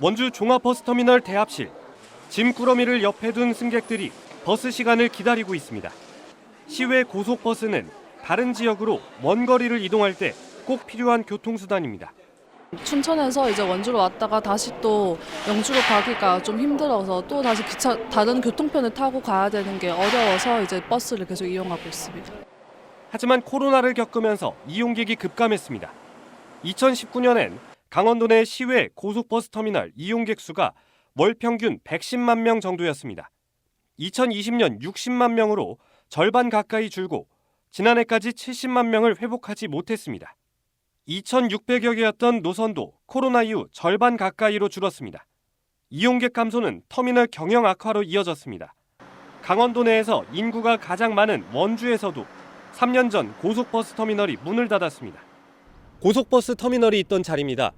원주 종합버스터미널 대합실. 짐 꾸러미를 옆에 둔 승객들이 버스 시간을 기다리고 있습니다. 시외 고속버스는 다른 지역으로 먼 거리를 이동할 때 꼭 필요한 교통수단입니다. 춘천에서 이제 원주로 왔다가 다시 또 영주로 가기가 좀 힘들어서 또 다시 기차 다른 교통편을 타고 가야 되는 게 어려워서 이제 버스를 계속 이용하고 있습니다. 하지만 코로나를 겪으면서 이용객이 급감했습니다. 2019년엔 강원도 내 시외 고속버스 터미널 이용객 수가 월 평균 110만 명 정도였습니다. 2020년 60만 명으로 절반 가까이 줄고 지난해까지 70만 명을 회복하지 못했습니다. 2,600여 개였던 노선도 코로나 이후 절반 가까이로 줄었습니다. 이용객 감소는 터미널 경영 악화로 이어졌습니다. 강원도 내에서 인구가 가장 많은 원주에서도 3년 전 고속버스 터미널이 문을 닫았습니다. 고속버스 터미널이 있던 자리입니다.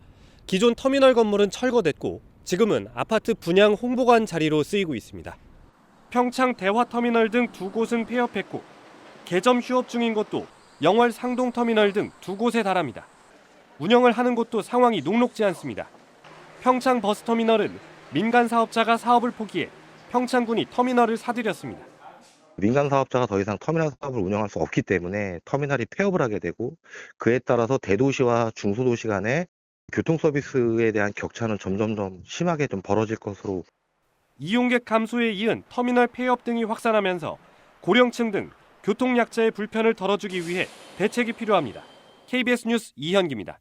기존 터미널 건물은 철거됐고 지금은 아파트 분양 홍보관 자리로 쓰이고 있습니다. 평창 대화터미널 등 두 곳은 폐업했고 개점 휴업 중인 곳도 영월 상동터미널 등 두 곳에 달합니다. 운영을 하는 곳도 상황이 녹록지 않습니다. 평창 버스터미널은 민간 사업자가 사업을 포기해 평창군이 터미널을 사들였습니다. 민간 사업자가 더 이상 터미널 사업을 운영할 수 없기 때문에 터미널이 폐업을 하게 되고 그에 따라서 대도시와 중소도시 간의 교통 서비스에 대한 격차는 점점점 심하게 좀 벌어질 것으로 이용객 감소에 이은 터미널 폐업 등이 확산하면서 고령층 등 교통 약자의 불편을 덜어주기 위해 대책이 필요합니다. KBS 뉴스 이현기입니다.